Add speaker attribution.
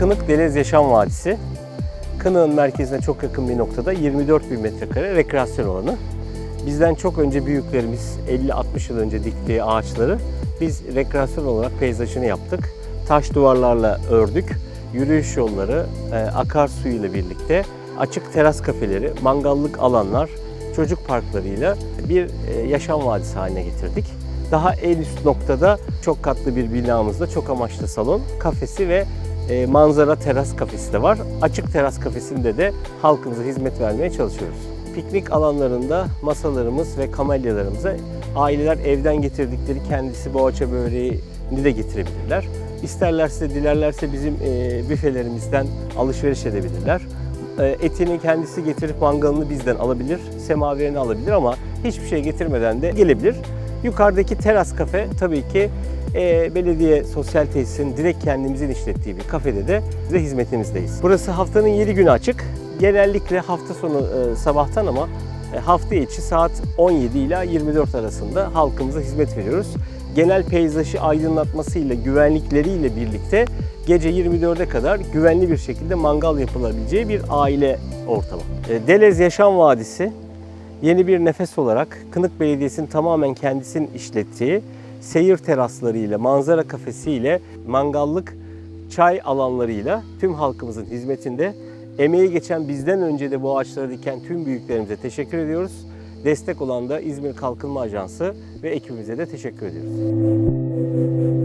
Speaker 1: Delez Yaşam Vadisi. Kınık'ın merkezine çok yakın bir noktada 24 bin metrekare rekreasyon alanı. Bizden çok önce büyüklerimiz 50-60 yıl önce diktiği ağaçları biz rekreasyon olarak peyzajını yaptık. Taş duvarlarla ördük. Yürüyüş yolları, e, akarsu ile birlikte açık teras kafeleri, mangallık alanlar, çocuk parklarıyla bir e, yaşam vadisi haline getirdik. Daha en üst noktada çok katlı bir binamızda çok amaçlı salon, kafesi ve e, manzara teras kafesi de var. Açık teras kafesinde de halkımıza hizmet vermeye çalışıyoruz. Piknik alanlarında masalarımız ve kamelyalarımıza aileler evden getirdikleri kendisi boğaça böreğini de getirebilirler. İsterlerse, dilerlerse bizim e, büfelerimizden alışveriş edebilirler. E, etini kendisi getirip mangalını bizden alabilir, semaverini alabilir ama hiçbir şey getirmeden de gelebilir. Yukarıdaki teras kafe tabii ki e, belediye sosyal tesisinin direkt kendimizin işlettiği bir kafede de size hizmetimizdeyiz. Burası haftanın 7 günü açık. Genellikle hafta sonu e, sabahtan ama e, hafta içi saat 17 ile 24 arasında halkımıza hizmet veriyoruz. Genel peyzajı aydınlatmasıyla, güvenlikleriyle birlikte gece 24'e kadar güvenli bir şekilde mangal yapılabileceği bir aile ortamı. E, Delez Yaşam Vadisi yeni bir nefes olarak Kınık Belediyesi'nin tamamen kendisinin işlettiği seyir teraslarıyla, manzara kafesiyle, mangallık çay alanlarıyla tüm halkımızın hizmetinde emeği geçen bizden önce de bu ağaçları diken tüm büyüklerimize teşekkür ediyoruz. Destek olan da İzmir Kalkınma Ajansı ve ekibimize de teşekkür ediyoruz.